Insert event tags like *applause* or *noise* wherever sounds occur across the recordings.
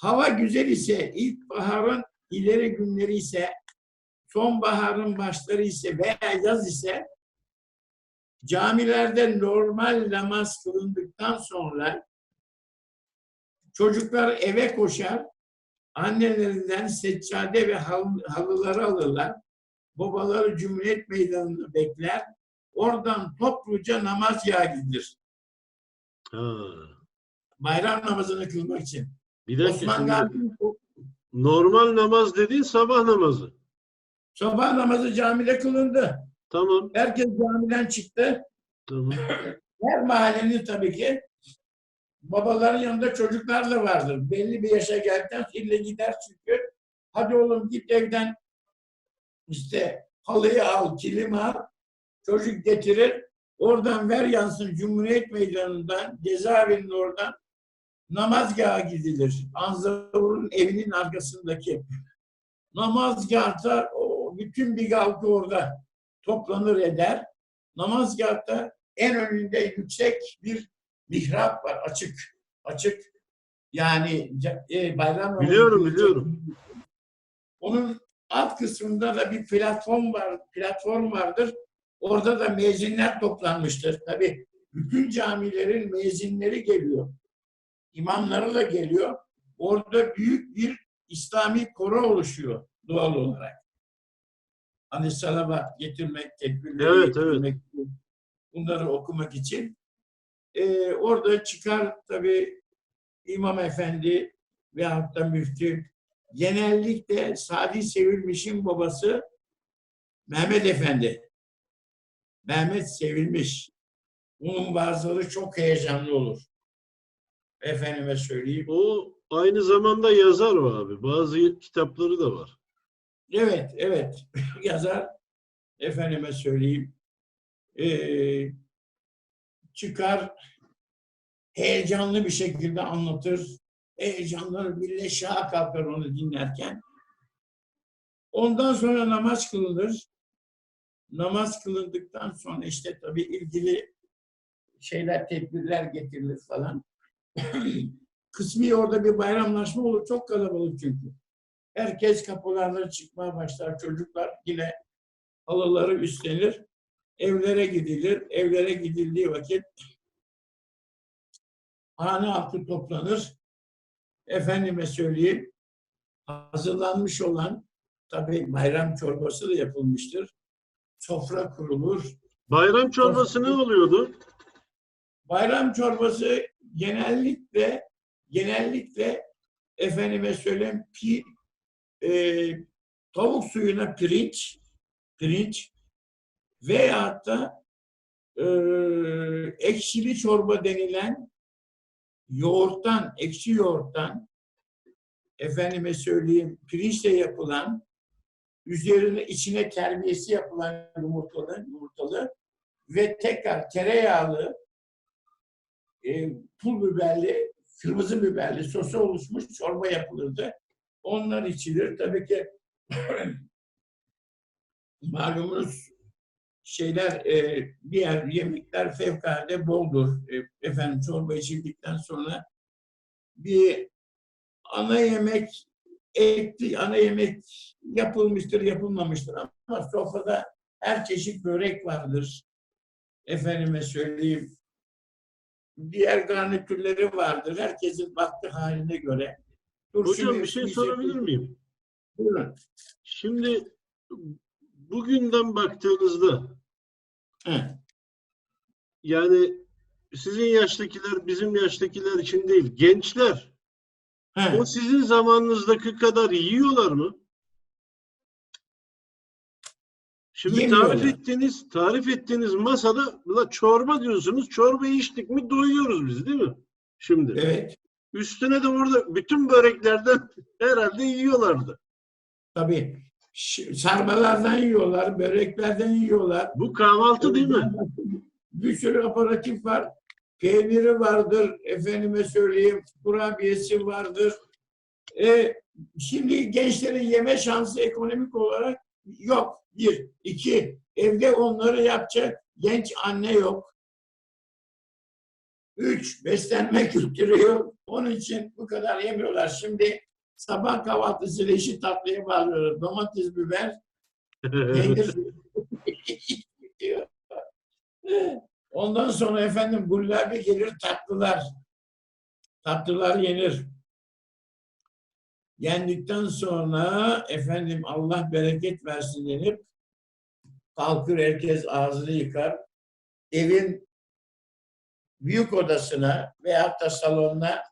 Hava güzel ise, ilkbaharın ileri günleri ise, sonbaharın başları ise veya yaz ise camilerde normal namaz kılındıktan sonra çocuklar eve koşar, annelerinden seccade ve hal- halıları alırlar. Babaları Cumhuriyet Meydanı'nda bekler. Oradan topluca namaz gidilir. Ha. Bayram namazını kılmak için. Bir dakika Osman şimdi Gazi'nin normal namaz dediğin sabah namazı. sabah namazı camide kılındı. Tamam. Herkes camiden çıktı. Tamam. *clears throat* Her mahallenin tabii ki babaların yanında çocuklar da vardır. Belli bir yaşa geldikten ille gider çünkü. Hadi oğlum git evden işte halıyı al, kilim al. Çocuk getirir. Oradan ver yansın Cumhuriyet Meydanı'ndan, cezaevinin oradan namazgaha gidilir. Anzavur'un evinin arkasındaki namazgahta o bütün bir halkı orada toplanır eder. Namazgahta en önünde yüksek bir mihrap var açık. Açık. Yani e, bayram Biliyorum, biliyorum. Onun alt kısmında da bir platform var, platform vardır. Orada da müezzinler toplanmıştır. Tabii bütün camilerin müezzinleri geliyor. İmamları da geliyor. Orada büyük bir İslami koro oluşuyor doğal olarak. Hani salavat getirmek, tekbirleri Evet, getirmek, bunları okumak için. Ee, orada çıkar tabii İmam Efendi veyahut da müftü. Genellikle Sadi Sevilmiş'in babası Mehmet Efendi. Mehmet Sevilmiş. Bunun bazıları çok heyecanlı olur. Efendime söyleyeyim. O aynı zamanda yazar o abi. Bazı kitapları da var. Evet, evet. *laughs* Yazar, efendime söyleyeyim, eee, çıkar, heyecanlı bir şekilde anlatır. Heyecanlanır, millet şaha kalkar onu dinlerken. Ondan sonra namaz kılınır. Namaz kılındıktan sonra işte tabii ilgili şeyler, tedbirler getirilir falan. *clears throat* Kısmi orada bir bayramlaşma olur. Çok kalabalık çünkü. Herkes kapılardan çıkmaya başlar. Çocuklar yine halıları üstlenir. Evlere gidilir. Evlere gidildiği vakit hane halkı toplanır. Efendime söyleyeyim hazırlanmış olan tabii bayram çorbası da yapılmıştır. Sofra kurulur. Bayram çorbası ne oluyordu? Bayram çorbası genellikle genellikle efendime söyleyeyim pi, e, tavuk suyuna pirinç pirinç veyahut da e, ekşili çorba denilen yoğurttan, ekşi yoğurttan efendime söyleyeyim pirinçle yapılan üzerine içine terbiyesi yapılan yumurtalı, yumurtalı ve tekrar tereyağlı e, pul biberli, kırmızı biberli sosu oluşmuş çorba yapılırdı. Onlar içilir. Tabii ki *clears throat* malumunuz şeyler, e, diğer yemekler fevkalade boldur. E, efendim çorba içildikten sonra bir ana yemek etli ana yemek yapılmıştır, yapılmamıştır ama sofrada her çeşit börek vardır. Efendime söyleyeyim diğer garnitürleri vardır. Herkesin vakti haline göre. Turşu Hocam bir mevsimi şey sorabilir miyim? Buyurun. Şimdi bugünden baktığınızda He. yani sizin yaştakiler bizim yaştakiler için değil gençler He. o sizin zamanınızdaki kadar yiyorlar mı? Şimdi Yemiyorlar. tarif ettiğiniz tarif ettiğiniz masada la çorba diyorsunuz. Çorba içtik mi doyuyoruz biz değil mi? Şimdi. Evet. Üstüne de orada bütün böreklerden *laughs* herhalde yiyorlardı. Tabii. Sarmalardan yiyorlar, böreklerden yiyorlar. Bu kahvaltı değil mi? Bir sürü aparatif var. Peyniri vardır, efendime söyleyeyim, kurabiyesi vardır. E, şimdi gençlerin yeme şansı ekonomik olarak yok. Bir. iki Evde onları yapacak genç anne yok. Üç, beslenme *laughs* kültürü yok. Onun için bu kadar yemiyorlar. Şimdi sabah kahvaltısıyla işi tatlıya bağlıyorlar. Domates, biber, *laughs* peynir. Ondan sonra efendim gullabi gelir tatlılar. Tatlılar yenir. Yendikten sonra efendim Allah bereket versin denip kalkır herkes ağzını yıkar. Evin büyük odasına veyahut da salonuna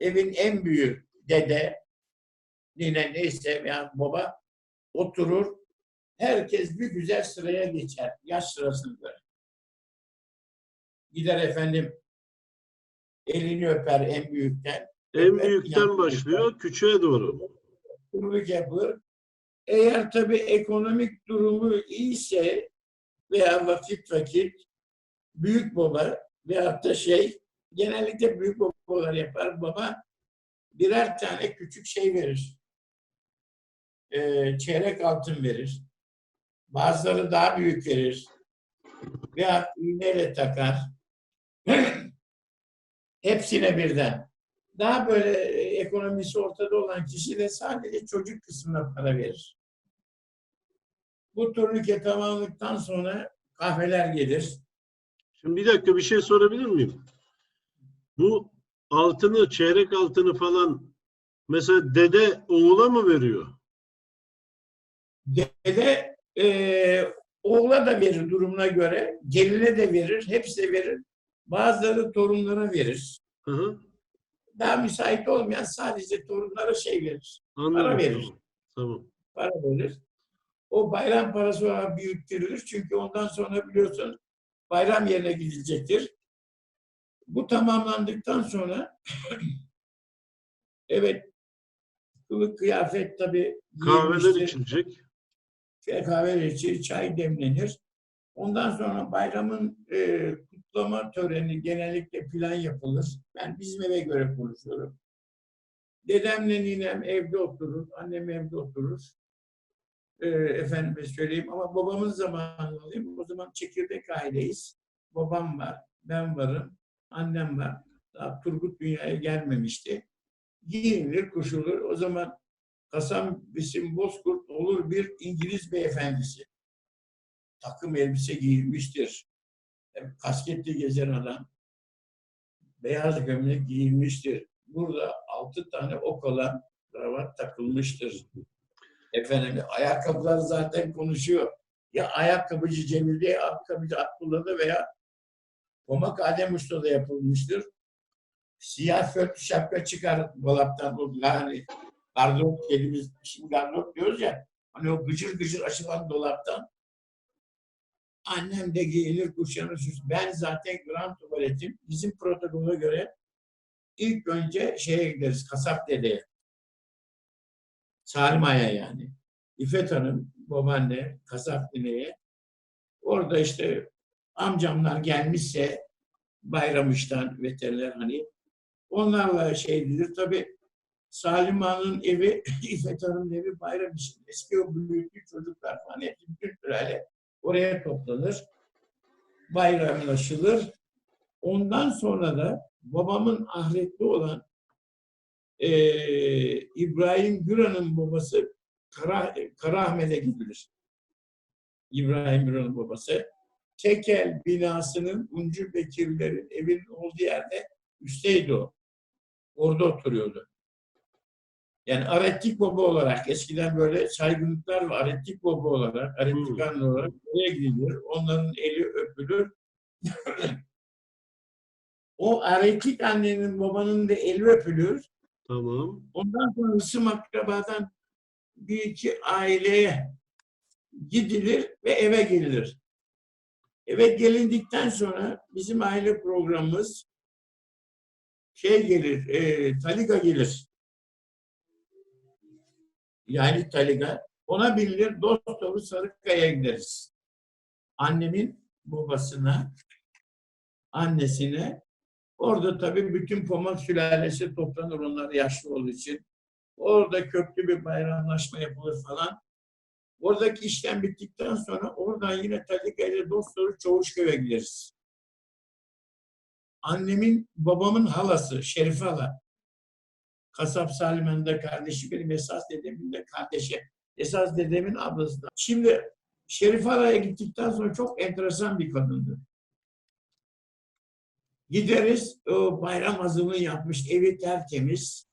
evin en büyük dede, nine neyse yani baba oturur. Herkes bir güzel sıraya geçer. Yaş sırasında. Gider efendim elini öper en büyükten. En büyükten başlıyor küçüğe doğru. Kuruluk yapılır. Eğer tabii ekonomik durumu iyiyse veya vakit vakit büyük baba veyahut da şey genellikle büyük babalar yapar. Baba birer tane küçük şey verir. Ee, çeyrek altın verir. Bazıları daha büyük verir. Veya iğneyle takar. *clears throat* Hepsine birden. Daha böyle e, ekonomisi ortada olan kişi de sadece çocuk kısmına para verir. Bu turnike tamamladıktan sonra kahveler gelir. Şimdi bir dakika bir şey sorabilir miyim? Bu altını, çeyrek altını falan mesela dede oğula mı veriyor? Dede e, oğla da verir durumuna göre, geline de verir, hepsi de verir. Bazıları torunlara verir. Hı hı. Daha müsait olmayan sadece torunlara şey verir, Anladım. Para verir. Tamam. Para verir. O bayram parası olarak büyüttürülür. Çünkü ondan sonra biliyorsun bayram yerine gidilecektir. Bu tamamlandıktan sonra *clears throat* evet kılık kıyafet tabii Kahveler içilecek. kahve içilir, çay demlenir. Ondan sonra bayramın e, kutlama töreni genellikle plan yapılır. Ben bizim eve göre konuşuyorum. Dedemle ninem evde oturur, annem evde oturur. E, efendime söyleyeyim ama babamın zamanını alayım. O zaman çekirdek aileyiz. Babam var, ben varım, annem var. Daha Turgut dünyaya gelmemişti. Giyinilir, kuşulur. O zaman Hasan Besim Bozkurt olur bir İngiliz beyefendisi. Takım elbise giyilmiştir. Kasketli gezen adam. Beyaz gömlek giyilmiştir. Burada altı tane ok olan kravat takılmıştır. Efendim ayakkabılar zaten konuşuyor. Ya ayakkabıcı Cemil'de ya ayakkabıcı Abdullah'da veya Pomak Adem Usta'da yapılmıştır. Siyah föt şapka çıkar dolaptan. O yani gardırop dediğimiz, şimdi gardırop diyoruz ya, hani o gıcır gıcır açılan dolaptan annem de giyinir, kuşanır. Ben zaten grand tuvaletim. Bizim protokolüne göre ilk önce şeye gideriz, kasap dedeye. Salim Ağa'ya yani. İffet Hanım, babaanne, kasap dedeye. Orada işte amcamlar gelmişse Bayramış'tan veteriner hani onlarla şeydidir. Tabii Salim Ağa'nın evi, *laughs* İffet Hanım'ın evi bayram için. Eski o büyüklü çocuklar falan hepsi bütün süreli oraya toplanır. Bayramlaşılır. Ondan sonra da babamın ahretli olan eee İbrahim Güran'ın babası Kara, Karaahmet'e gidilir. İbrahim Güran'ın babası. Tekel binasının Uncu Bekirlerin evinin olduğu yerde üstteydi o. Orada oturuyordu. Yani Arettik Baba olarak eskiden böyle saygınlıklarla Arettik Baba olarak, Arettik Hmm. Anne olarak oraya gidilir. Onların eli öpülür. o Arettik annenin babanın da eli öpülür. Tamam. Ondan sonra ısım akrabadan bir iki aileye gidilir ve eve gelinir. Eve gelindikten sonra bizim aile programımız şey gelir, e, Taliga gelir. Yani Taliga. Ona binilir, dost doğru Sarıkaya'ya gideriz. Annemin babasına, annesine. Orada tabii bütün Pomak sülalesi toplanır onlar yaşlı olduğu için. Orada köklü bir bayramlaşma yapılır falan. Oradaki işlem bittikten sonra oradan yine Talika ile dost doğru Çavuşköy'e gideriz. annemin, babamın halası, Şerife hala. Kasap Salim'in de kardeşi, benim esas dedemin de kardeşi. Esas dedemin ablası da. Şimdi Şerife halaya gittikten sonra çok enteresan bir kadındı. Gideriz, o bayram hazırlığı yapmış, evi tertemiz.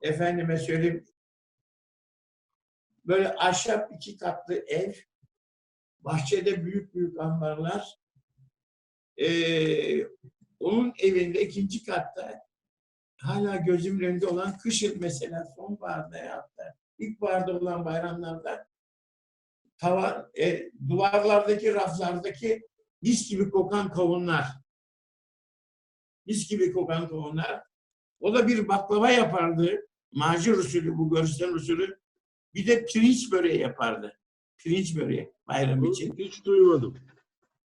Efendime söyleyeyim, böyle ahşap iki katlı ev, bahçede büyük büyük ambarlar. Ee, onun evinde ikinci katta hala gözümün önünde olan kışın mesela sonbaharda ya da ilkbaharda olan bayramlarda tava, e, duvarlardaki raflardaki mis gibi kokan kavunlar. Mis gibi kokan kavunlar. O da bir baklava yapardı. Macir usulü bu görsel usulü. Bir de pirinç böreği yapardı. Pirinç böreği bayram için. hiç duymadım.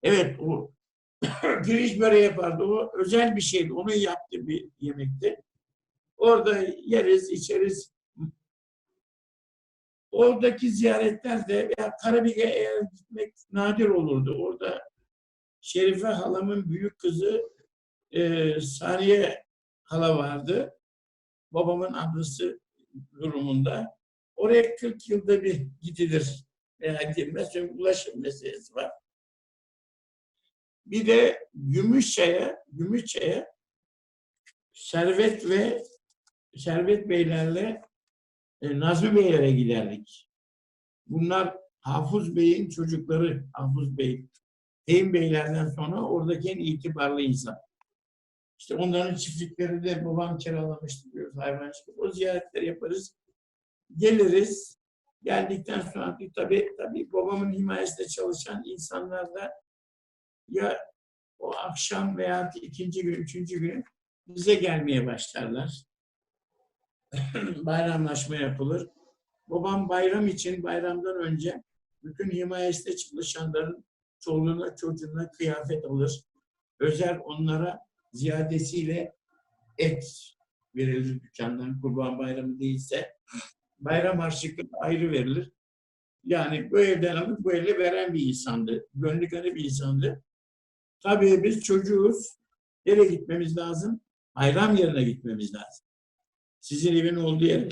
Evet o *coughs* pirinç böreği yapardı. O özel bir şeydi. Onun yaptığı bir yemekti. Orada yeriz, içeriz. Oradaki ziyaretlerde veya Karabük'e eğer gitmek nadir olurdu. Orada Şerife halamın büyük kızı e, Saniye hala vardı. Babamın ablası durumunda. Oraya 40 yılda bir gidilir veya gidilmez. Çünkü ulaşım meselesi var. Bir de Gümüşçay'a, Gümüşçay'a Servet ve Servet Beylerle e, Nazmi Beylere giderdik. Bunlar Hafız Bey'in çocukları, Hafız Bey. Heyim Beylerden sonra oradaki en itibarlı insan. İşte onların çiftlikleri de babam kiralamıştı diyoruz hayvancılık. O ziyaretleri yaparız. Geliriz. Geldikten sonra tabii, tabii babamın himayesinde çalışan insanlar da ya o akşam veya ikinci gün, üçüncü gün bize gelmeye başlarlar. *clears throat* Bayramlaşma yapılır. Babam bayram için bayramdan önce bütün himayesinde çalışanların çoluğuna çocuğuna kıyafet alır. Özel onlara ziyadesiyle et verilir dükkandan kurban bayramı değilse. Bayram harçlıkları ayrı verilir. Yani bu evden alıp bu evle veren bir insandı. Gönlü bir insandı. Tabii biz çocuğuz. Nereye gitmemiz lazım? Bayram yerine gitmemiz lazım. Sizin evin olduğu yere.